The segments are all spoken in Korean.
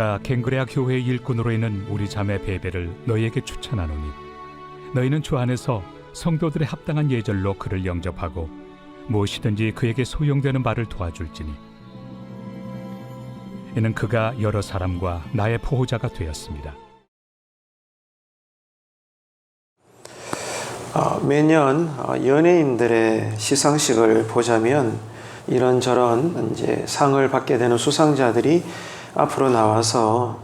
내가 갱그레아 교회 일꾼으로 있는 우리 자매 베베를 너희에게 추천하노니 너희는 주 안에서 성도들의 합당한 예절로 그를 영접하고 무엇이든지 그에게 소용되는 바를 도와줄지니 이는 그가 여러 사람과 나의 보호자가 되었습니다. 어, 매년 어, 연예인들의 시상식을 보자면 이런저런 이제 상을 받게 되는 수상자들이 앞으로 나와서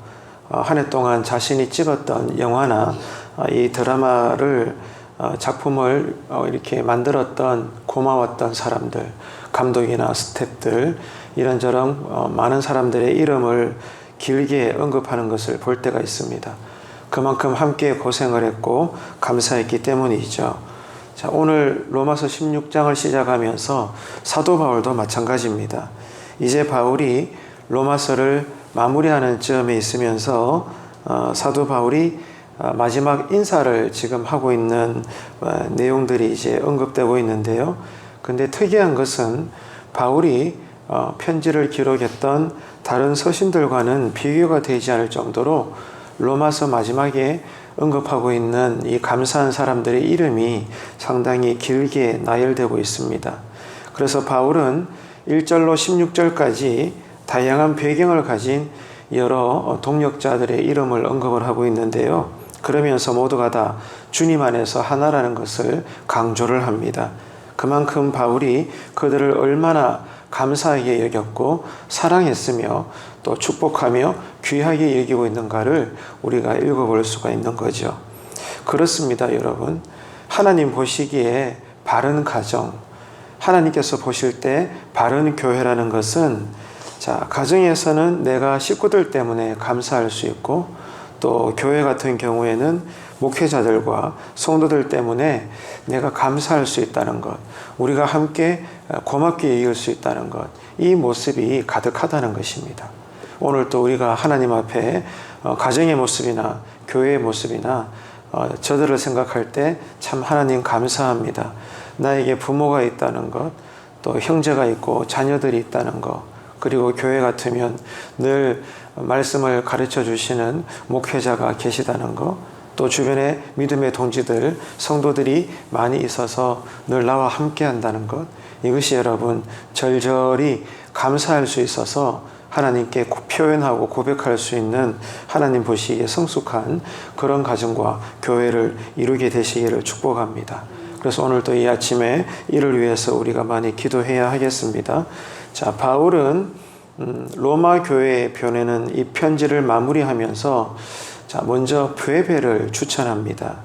어, 한해 동안 자신이 찍었던 영화나 어, 이 드라마를 어, 작품을 어, 이렇게 만들었던 고마웠던 사람들, 감독이나 스탭들 이런저런 어, 많은 사람들의 이름을 길게 언급하는 것을 볼 때가 있습니다. 그만큼 함께 고생을 했고 감사했기 때문이죠. 자, 오늘 로마서 16장을 시작하면서 사도 바울도 마찬가지입니다. 이제 바울이 로마서를 마무리하는 쯤에 있으면서 어, 사도 바울이 어, 마지막 인사를 지금 하고 있는 어, 내용들이 이제 언급되고 있는데요. 근데 특이한 것은 바울이 어, 편지를 기록했던 다른 서신들과는 비교가 되지 않을 정도로 로마서 마지막에 언급하고 있는 이 감사한 사람들의 이름이 상당히 길게 나열되고 있습니다. 그래서 바울은 1절로 16절까지 다양한 배경을 가진 여러 동력자들의 이름을 언급을 하고 있는데요. 그러면서 모두가 다 주님 안에서 하나라는 것을 강조를 합니다. 그만큼 바울이 그들을 얼마나 감사하게 여겼고 사랑했으며 또 축복하며 귀하게 여기고 있는가를 우리가 읽어볼 수가 있는 거죠. 그렇습니다, 여러분. 하나님 보시기에 바른 가정, 하나님께서 보실 때 바른 교회라는 것은 자, 가정에서는 내가 식구들 때문에 감사할 수 있고 또 교회 같은 경우에는 목회자들과 성도들 때문에 내가 감사할 수 있다는 것, 우리가 함께 고맙게 여길 수 있다는 것, 이 모습이 가득하다는 것입니다. 오늘 또 우리가 하나님 앞에 어, 가정의 모습이나 교회의 모습이나 어, 저들을 생각할 때 참 하나님 감사합니다. 나에게 부모가 있다는 것, 또 형제가 있고 자녀들이 있다는 것, 그리고 교회 같으면 늘 말씀을 가르쳐 주시는 목회자가 계시다는 것, 또 주변에 믿음의 동지들, 성도들이 많이 있어서 늘 나와 함께 한다는 것, 이것이 여러분 절절히 감사할 수 있어서 하나님께 표현하고 고백할 수 있는 하나님 보시기에 성숙한 그런 가정과 교회를 이루게 되시기를 축복합니다. 그래서 오늘도 이 아침에 이를 위해서 우리가 많이 기도해야 하겠습니다. 자, 바울은 음, 로마 교회에 보내는 이 편지를 마무리하면서 자, 먼저 베베를 추천합니다.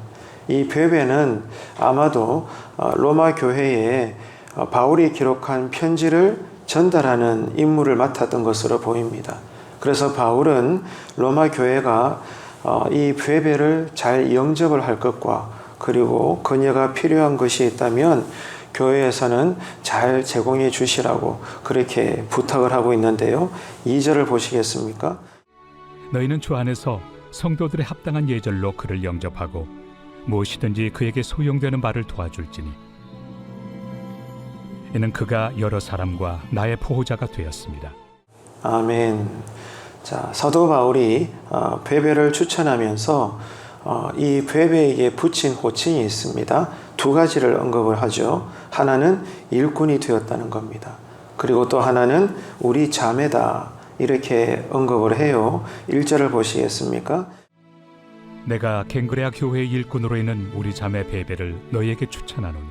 이 베베는 아마도 어, 로마 교회에 어, 바울이 기록한 편지를 전달하는 임무를 맡았던 것으로 보입니다. 그래서 바울은 로마 교회가 어, 이 베베를 잘 영접을 할 것과 그리고 그녀가 필요한 것이 있다면 교회에서는 잘 제공해 주시라고 그렇게 부탁을 하고 있는데요. 2절을 보시겠습니까? 너희는 주 안에서 성도들의 합당한 예절로 그를 영접하고 무엇이든지 그에게 소용되는 바를 도와줄지니 이는 그가 여러 사람과 나의 보호자가 되었습니다. 아멘. 자, 사도 바울이 어, 베베를 추천하면서 어, 이 베베에게 붙인 호칭이 있습니다. 두 가지를 언급을 하죠. 하나는 일꾼이 되었다는 겁니다. 그리고 또 하나는 우리 자매다. 이렇게 언급을 해요. 1절을 보시겠습니까? 내가 갱그레아 교회 일꾼으로 있는 우리 자매 베베를 너희에게 추천하노니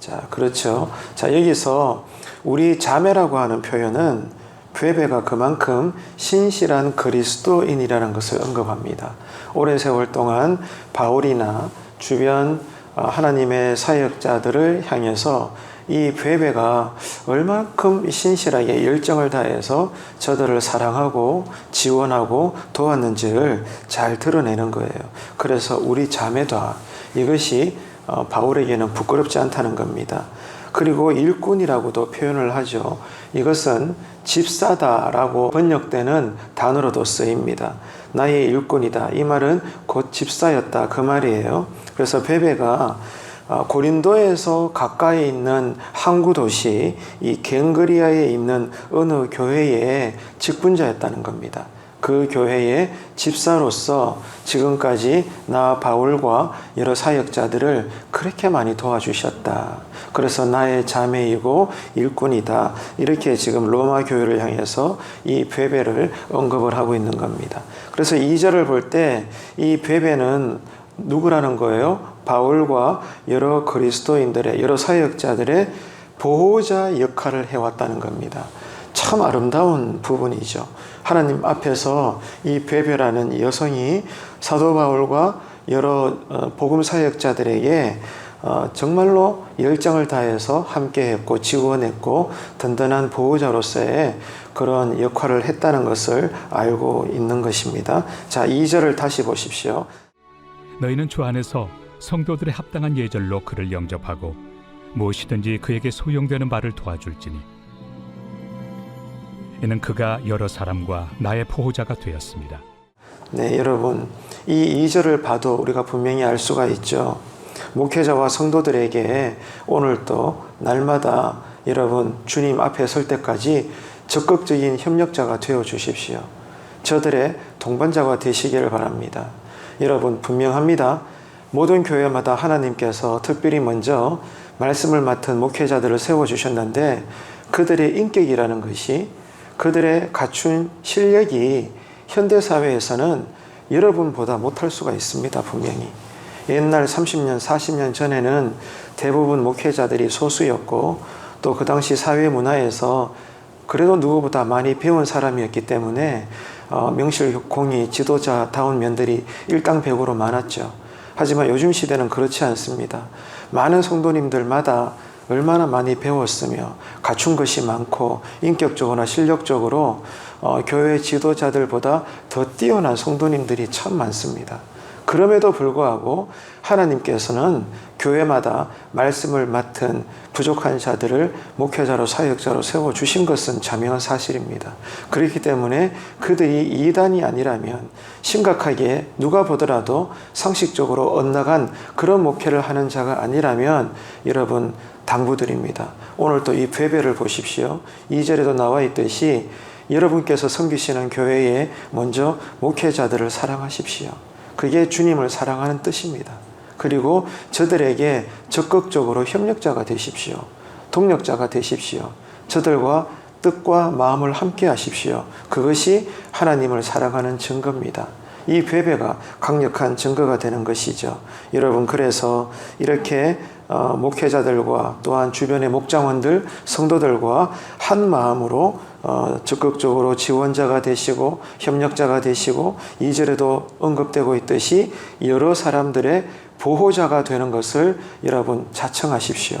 자, 그렇죠. 자, 여기서 우리 자매라고 하는 표현은 베베가 그만큼 신실한 그리스도인이라는 것을 언급합니다. 오랜 세월 동안 바울이나 주변 어, 하나님의 사역자들을 향해서 이 베베가 얼만큼 신실하게 열정을 다해서 저들을 사랑하고 지원하고 도왔는지를 잘 드러내는 거예요. 그래서 우리 자매다. 이것이 어, 바울에게는 부끄럽지 않다는 겁니다. 그리고 일꾼이라고도 표현을 하죠. 이것은 집사다라고 번역되는 단어로도 쓰입니다. 나의 일꾼이다. 이 말은 곧 집사였다. 그 말이에요. 그래서 베베가 어, 고린도에서 가까이 있는 항구 도시 이 겐그리아에 있는 어느 교회의 직분자였다는 겁니다. 그 교회의 집사로서 지금까지 나 바울과 여러 사역자들을 그렇게 많이 도와주셨다. 그래서 나의 자매이고 일꾼이다. 이렇게 지금 로마 교회를 향해서 이 베베를 언급을 하고 있는 겁니다. 그래서 2절을 볼 때 이 베베는 누구라는 거예요? 바울과 여러 그리스도인들의 여러 사역자들의 보호자 역할을 해왔다는 겁니다. 참 아름다운 부분이죠. 하나님 앞에서 이 베베라는 여성이 사도 바울과 여러 어, 복음 사역자들에게 어, 정말로 열정을 다해서 함께했고 지원했고 든든한 보호자로서의 그런 역할을 했다는 것을 알고 있는 것입니다. 자, 2절을 다시 보십시오. 너희는 주 안에서 성도들의 합당한 예절로 그를 영접하고 무엇이든지 그에게 소용되는 바를 도와줄지니 이는 그가 여러 사람과 나의 보호자가 되었습니다. 네, 여러분. 이 2절을 봐도 우리가 분명히 알 수가 있죠. 목회자와 성도들에게 오늘 또 날마다 여러분 주님 앞에 설 때까지 적극적인 협력자가 되어 주십시오. 저들의 동반자가 되시기를 바랍니다. 여러분 분명합니다. 모든 교회마다 하나님께서 특별히 먼저 말씀을 맡은 목회자들을 세워 주셨는데 그들의 인격이라는 것이 그들의 갖춘 실력이 현대 사회에서는 여러분보다 못할 수가 있습니다. 분명히. 옛날 30년, 40년 전에는 대부분 목회자들이 소수였고 또 그 당시 사회 문화에서 그래도 누구보다 많이 배운 사람이었기 때문에 어, 명실공히 지도자다운 면들이 일당백으로 많았죠. 하지만 요즘 시대는 그렇지 않습니다. 많은 성도님들마다 얼마나 많이 배웠으며 갖춘 것이 많고 인격적으로나 실력적으로 어, 교회 지도자들보다 더 뛰어난 성도님들이 참 많습니다. 그럼에도 불구하고 하나님께서는 교회마다 말씀을 맡은 부족한 자들을 목회자로 사역자로 세워 주신 것은 자명한 사실입니다. 그렇기 때문에 그들이 이단이 아니라면 심각하게 누가 보더라도 상식적으로 엇나간 그런 목회를 하는 자가 아니라면 여러분 당부드립니다. 오늘 또이 배배를 보십시오. 2절에도 나와 있듯이 여러분께서 섬기시는 교회에 먼저 목회자들을 사랑하십시오. 그게 주님을 사랑하는 뜻입니다. 그리고 저들에게 적극적으로 협력자가 되십시오. 동력자가 되십시오. 저들과 뜻과 마음을 함께 하십시오. 그것이 하나님을 사랑하는 증거입니다. 이 배배가 강력한 증거가 되는 것이죠. 여러분, 그래서 이렇게 어, 목회자들과 또한 주변의 목장원들, 성도들과 한 마음으로 어, 적극적으로 지원자가 되시고 협력자가 되시고 이절에도 언급되고 있듯이 여러 사람들의 보호자가 되는 것을 여러분 자청하십시오.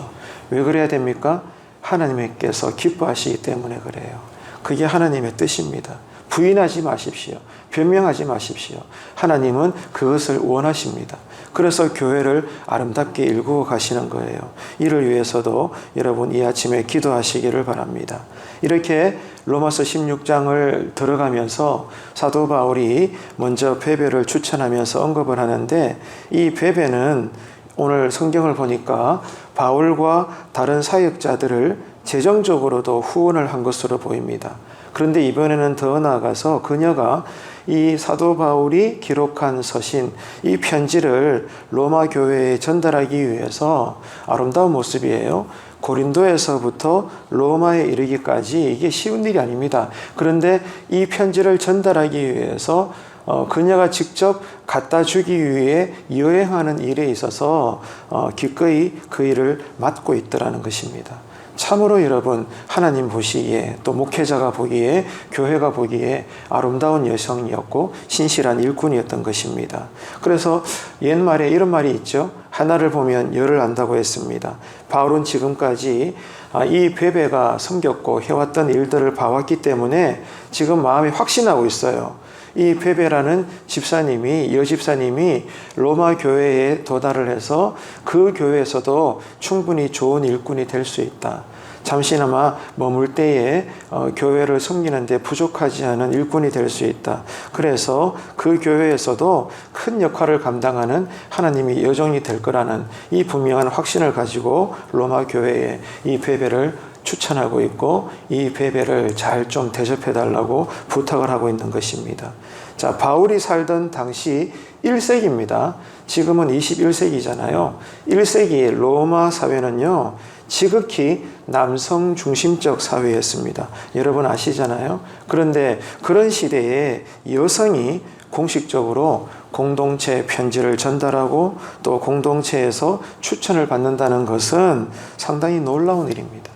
왜 그래야 됩니까? 하나님께서 기뻐하시기 때문에 그래요. 그게 하나님의 뜻입니다. 부인하지 마십시오. 변명하지 마십시오. 하나님은 그것을 원하십니다. 그래서 교회를 아름답게 일구어 가시는 거예요. 이를 위해서도 여러분 이 아침에 기도하시기를 바랍니다. 이렇게 로마서 16장을 들어가면서 사도 바울이 먼저 베베를 추천하면서 언급을 하는데 이 베베는 오늘 성경을 보니까 바울과 다른 사역자들을 재정적으로도 후원을 한 것으로 보입니다. 그런데 이번에는 더 나아가서 그녀가 이 사도 바울이 기록한 서신, 이 편지를 로마 교회에 전달하기 위해서 아름다운 모습이에요. 고린도에서부터 로마에 이르기까지 이게 쉬운 일이 아닙니다. 그런데 이 편지를 전달하기 위해서 어, 그녀가 직접 갖다 주기 위해 여행하는 일에 있어서 어, 기꺼이 그 일을 맡고 있더라는 것입니다. 참으로 여러분 하나님 보시기에 또 목회자가 보기에 교회가 보기에 아름다운 여성이었고 신실한 일꾼이었던 것입니다. 그래서 옛말에 이런 말이 있죠. 하나를 보면 열을 안다고 했습니다. 바울은 지금까지 아, 이 베베가 섬겼고 해왔던 일들을 봐왔기 때문에 지금 마음이 확신하고 있어요. 이 베베라는 집사님이 여 집사님이 로마 교회에 도달을 해서 그 교회에서도 충분히 좋은 일꾼이 될 수 있다. 잠시나마 머물 때에 어, 교회를 섬기는데 부족하지 않은 일꾼이 될 수 있다. 그래서 그 교회에서도 큰 역할을 감당하는 하나님이 여정이 될 거라는 이 분명한 확신을 가지고 로마 교회에 이 베베를 추천하고 있고 이 베베를 잘 좀 대접해 달라고 부탁을 하고 있는 것입니다. 자, 바울이 살던 당시 1세기입니다. 지금은 21세기잖아요. 1세기 로마 사회는요, 지극히 남성 중심적 사회였습니다. 여러분 아시잖아요. 그런데 그런 시대에 여성이 공식적으로 공동체 편지를 전달하고 또 공동체에서 추천을 받는다는 것은 상당히 놀라운 일입니다.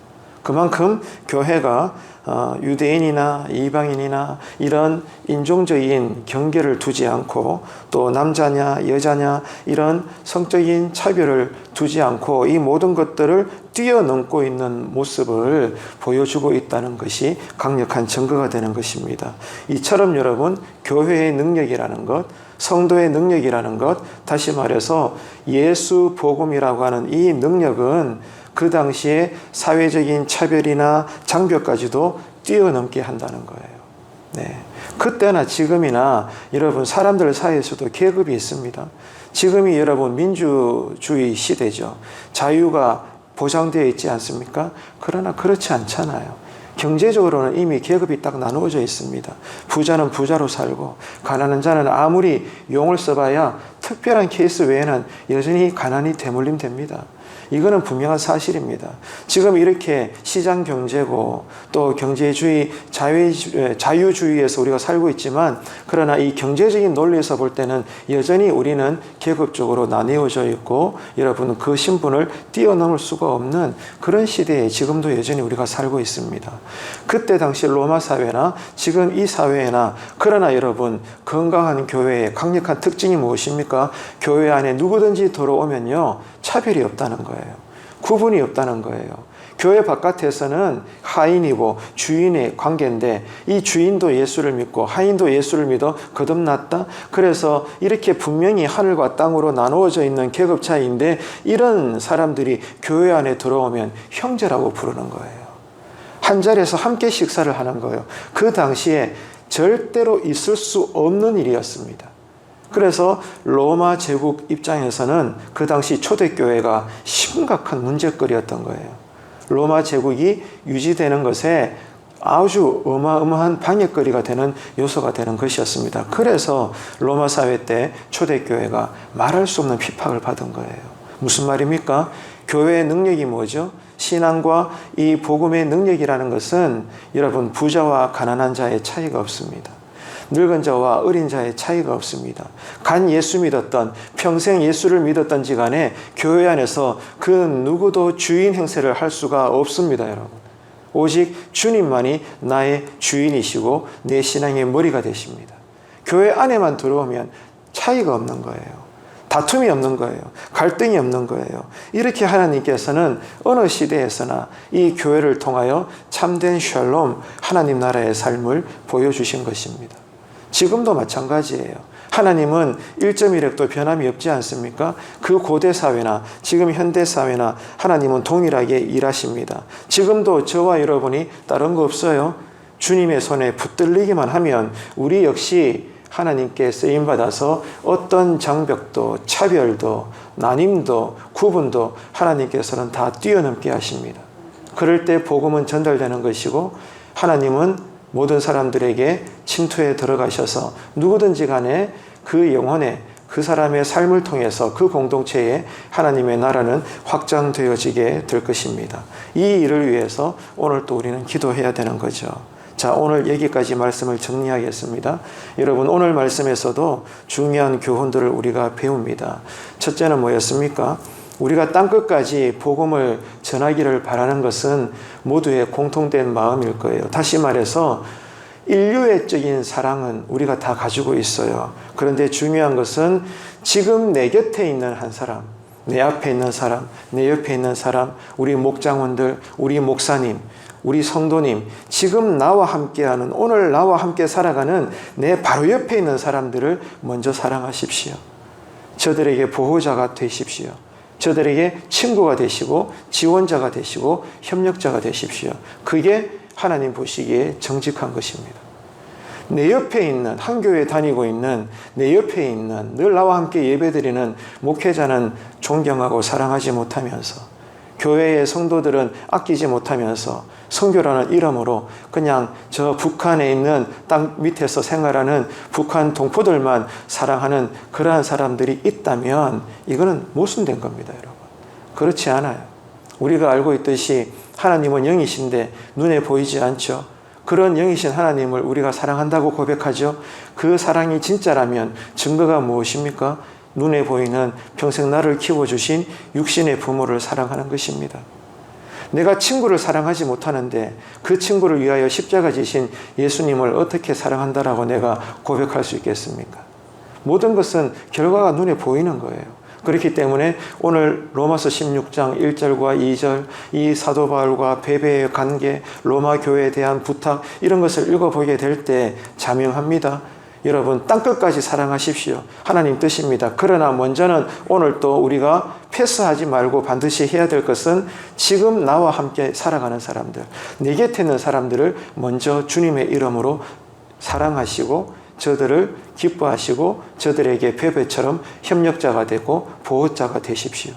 그만큼 교회가 어, 유대인이나 이방인이나 이런 인종적인 경계를 두지 않고 또 남자냐 여자냐 이런 성적인 차별을 두지 않고 이 모든 것들을 뛰어넘고 있는 모습을 보여주고 있다는 것이 강력한 증거가 되는 것입니다. 이처럼 여러분 교회의 능력이라는 것 성도의 능력이라는 것 다시 말해서 예수 복음이라고 하는 이 능력은 그 당시에 사회적인 차별이나 장벽까지도 뛰어넘게 한다는 거예요. 네. 그때나 지금이나 여러분 사람들 사이에서도 계급이 있습니다. 지금이 여러분 민주주의 시대죠. 자유가 보장되어 있지 않습니까? 그러나 그렇지 않잖아요. 경제적으로는 이미 계급이 딱 나누어져 있습니다. 부자는 부자로 살고 가난한 자는 아무리 용을 써봐야 특별한 케이스 외에는 여전히 가난이 대물림 됩니다. 이거는 분명한 사실입니다. 지금 이렇게 시장 경제고 또 경제주의, 자유, 주의에서 우리가 살고 있지만 그러나 이 경제적인 논리에서 볼 때는 여전히 우리는 계급적으로 나뉘어져 있고 여러분 그 신분을 뛰어넘을 수가 없는 그런 시대에 지금도 여전히 우리가 살고 있습니다. 그때 당시 로마 사회나 지금 이 사회나 그러나 여러분 건강한 교회의 강력한 특징이 무엇입니까? 교회 안에 누구든지 들어오면요 차별이 없다는 거예요. 구분이 없다는 거예요. 교회 바깥에서는 하인이고 주인의 관계인데 이 주인도 예수를 믿고 하인도 예수를 믿어 거듭났다. 그래서 이렇게 분명히 하늘과 땅으로 나누어져 있는 계급 차이인데 이런 사람들이 교회 안에 들어오면 형제라고 부르는 거예요. 한 자리에서 함께 식사를 하는 거예요. 그 당시에 절대로 있을 수 없는 일이었습니다. 그래서 로마 제국 입장에서는 그 당시 초대교회가 심각한 문제거리였던 거예요. 로마 제국이 유지되는 것에 아주 어마어마한 방해거리가 되는 요소가 되는 것이었습니다. 그래서 로마 사회 때 초대교회가 말할 수 없는 핍박을 받은 거예요. 무슨 말입니까? 교회의 능력이 뭐죠? 신앙과 이 복음의 능력이라는 것은 여러분 부자와 가난한 자의 차이가 없습니다. 늙은 자와 어린 자의 차이가 없습니다. 간 예수 믿었던 평생 예수를 믿었던지 간에 교회 안에서 그 누구도 주인 행세를 할 수가 없습니다, 여러분. 오직 주님만이 나의 주인이시고 내 신앙의 머리가 되십니다. 교회 안에만 들어오면 차이가 없는 거예요. 다툼이 없는 거예요. 갈등이 없는 거예요. 이렇게 하나님께서는 어느 시대에서나 이 교회를 통하여 참된 샬롬, 하나님 나라의 삶을 보여주신 것입니다. 지금도 마찬가지예요. 하나님은 1.1획도 변함이 없지 않습니까? 그 고대 사회나 지금 현대 사회나 하나님은 동일하게 일하십니다. 지금도 저와 여러분이 다른 거 없어요. 주님의 손에 붙들리기만 하면 우리 역시 하나님께 쓰임 받아서 어떤 장벽도 차별도 나님도 구분도 하나님께서는 다 뛰어넘게 하십니다. 그럴 때 복음은 전달되는 것이고 하나님은 모든 사람들에게 침투에 들어가셔서 누구든지 간에 그 영혼에 그 사람의 삶을 통해서 그 공동체에 하나님의 나라는 확장되어지게 될 것입니다. 이 일을 위해서 오늘 또 우리는 기도해야 되는 거죠. 자, 오늘 여기까지 말씀을 정리하겠습니다. 여러분, 오늘 말씀에서도 중요한 교훈들을 우리가 배웁니다. 첫째는 뭐였습니까? 우리가 땅끝까지 복음을 전하기를 바라는 것은 모두의 공통된 마음일 거예요. 다시 말해서 인류애적인 사랑은 우리가 다 가지고 있어요. 그런데 중요한 것은 지금 내 곁에 있는 한 사람, 내 앞에 있는 사람, 내 옆에 있는 사람, 우리 목장원들, 우리 목사님, 우리 성도님, 지금 나와 함께하는, 오늘 나와 함께 살아가는 내 바로 옆에 있는 사람들을 먼저 사랑하십시오. 저들에게 보호자가 되십시오. 저들에게 친구가 되시고 지원자가 되시고 협력자가 되십시오. 그게 하나님 보시기에 정직한 것입니다. 내 옆에 있는 한 교회 다니고 있는 내 옆에 있는 늘 나와 함께 예배드리는 목회자는 존경하고 사랑하지 못하면서 교회의 성도들은 아끼지 못하면서 성교라는 이름으로 그냥 저 북한에 있는 땅 밑에서 생활하는 북한 동포들만 사랑하는 그러한 사람들이 있다면 이거는 모순된 겁니다, 여러분. 그렇지 않아요. 우리가 알고 있듯이 하나님은 영이신데 눈에 보이지 않죠. 그런 영이신 하나님을 우리가 사랑한다고 고백하죠. 그 사랑이 진짜라면 증거가 무엇입니까? 눈에 보이는 평생 나를 키워주신 육신의 부모를 사랑하는 것입니다. 내가 친구를 사랑하지 못하는데 그 친구를 위하여 십자가 지신 예수님을 어떻게 사랑한다라고 내가 고백할 수 있겠습니까? 모든 것은 결과가 눈에 보이는 거예요. 그렇기 때문에 오늘 로마서 16장 1절과 2절 이 사도 바울과 베베의 관계, 로마 교회에 대한 부탁 이런 것을 읽어보게 될 때 자명합니다. 여러분 땅끝까지 사랑하십시오. 하나님 뜻입니다. 그러나 먼저는 오늘 또 우리가 패스하지 말고 반드시 해야 될 것은 지금 나와 함께 살아가는 사람들, 내 곁에 있는 사람들을 먼저 주님의 이름으로 사랑하시고 저들을 기뻐하시고 저들에게 베베처럼 협력자가 되고 보호자가 되십시오.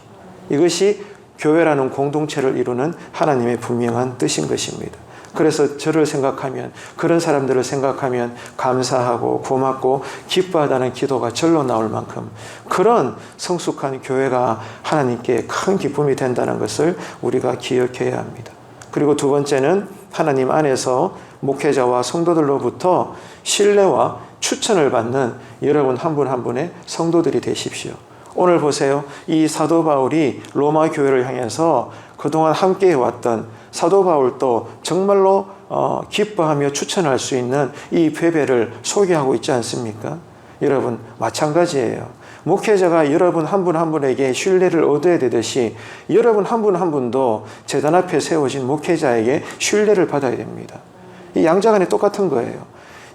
이것이 교회라는 공동체를 이루는 하나님의 분명한 뜻인 것입니다. 그래서 저를 생각하면 그런 사람들을 생각하면 감사하고 고맙고 기뻐하다는 기도가 절로 나올 만큼 그런 성숙한 교회가 하나님께 큰 기쁨이 된다는 것을 우리가 기억해야 합니다. 그리고 두 번째는 하나님 안에서 목회자와 성도들로부터 신뢰와 추천을 받는 여러분 한 분한 분의 성도들이 되십시오. 오늘 보세요. 이 사도 바울이 로마 교회를 향해서 그동안 함께 해왔던 사도 바울도 정말로 어, 기뻐하며 추천할 수 있는 이 베베를 소개하고 있지 않습니까? 여러분 마찬가지예요. 목회자가 여러분 한 분한 분에게 신뢰를 얻어야 되듯이 여러분 한분한 분도 재단 앞에 세워진 목회자에게 신뢰를 받아야 됩니다. 이 양자간에 똑같은 거예요.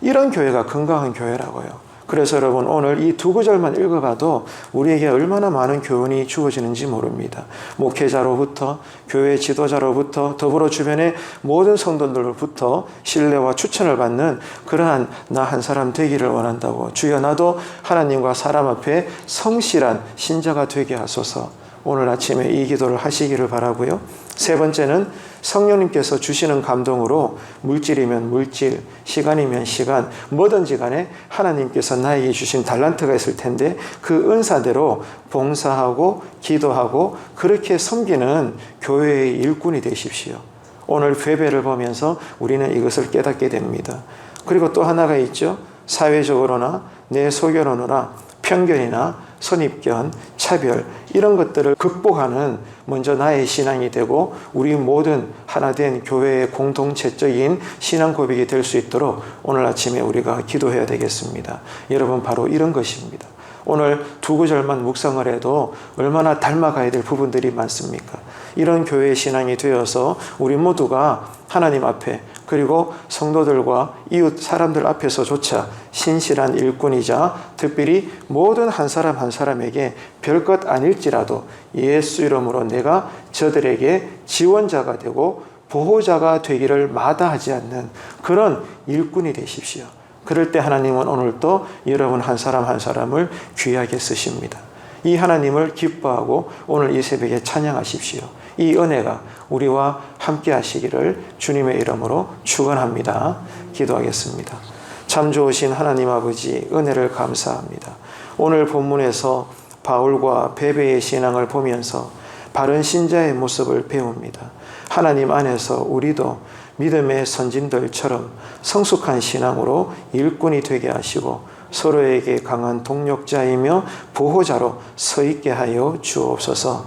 이런 교회가 건강한 교회라고요. 그래서 여러분 오늘 이 두 구절만 읽어봐도 우리에게 얼마나 많은 교훈이 주어지는지 모릅니다. 목회자로부터 교회 지도자로부터 더불어 주변의 모든 성도들로부터 신뢰와 추천을 받는 그러한 나 한 사람 되기를 원한다고 주여 나도 하나님과 사람 앞에 성실한 신자가 되게 하소서. 오늘 아침에 이 기도를 하시기를 바라고요. 세 번째는 성령님께서 주시는 감동으로 물질이면 물질, 시간이면 시간, 뭐든지 간에 하나님께서 나에게 주신 달란트가 있을 텐데 그 은사대로 봉사하고 기도하고 그렇게 섬기는 교회의 일꾼이 되십시오. 오늘 베베를 보면서 우리는 이것을 깨닫게 됩니다. 그리고 또 하나가 있죠. 사회적으로나 내 소견으로나 편견이나 선입견, 차별 이런 것들을 극복하는 먼저 나의 신앙이 되고 우리 모든 하나된 교회의 공동체적인 신앙 고백이 될 수 있도록 오늘 아침에 우리가 기도해야 되겠습니다. 여러분 바로 이런 것입니다. 오늘 두 구절만 묵상을 해도 얼마나 닮아가야 될 부분들이 많습니까? 이런 교회의 신앙이 되어서 우리 모두가 하나님 앞에 그리고 성도들과 이웃 사람들 앞에서조차 신실한 일꾼이자 특별히 모든 한 사람 한 사람에게 별것 아닐지라도 예수 이름으로 내가 저들에게 지원자가 되고 보호자가 되기를 마다하지 않는 그런 일꾼이 되십시오. 그럴 때 하나님은 오늘 또 여러분 한 사람 한 사람을 귀하게 쓰십니다. 이 하나님을 기뻐하고 오늘 이 새벽에 찬양하십시오. 이 은혜가 우리와 함께 하시기를 주님의 이름으로 축원합니다. 기도하겠습니다. 참 좋으신 하나님 아버지 은혜를 감사합니다. 오늘 본문에서 바울과 베베의 신앙을 보면서 바른 신자의 모습을 배웁니다. 하나님 안에서 우리도 믿음의 선진들처럼 성숙한 신앙으로 일꾼이 되게 하시고 서로에게 강한 동력자이며 보호자로 서 있게 하여 주옵소서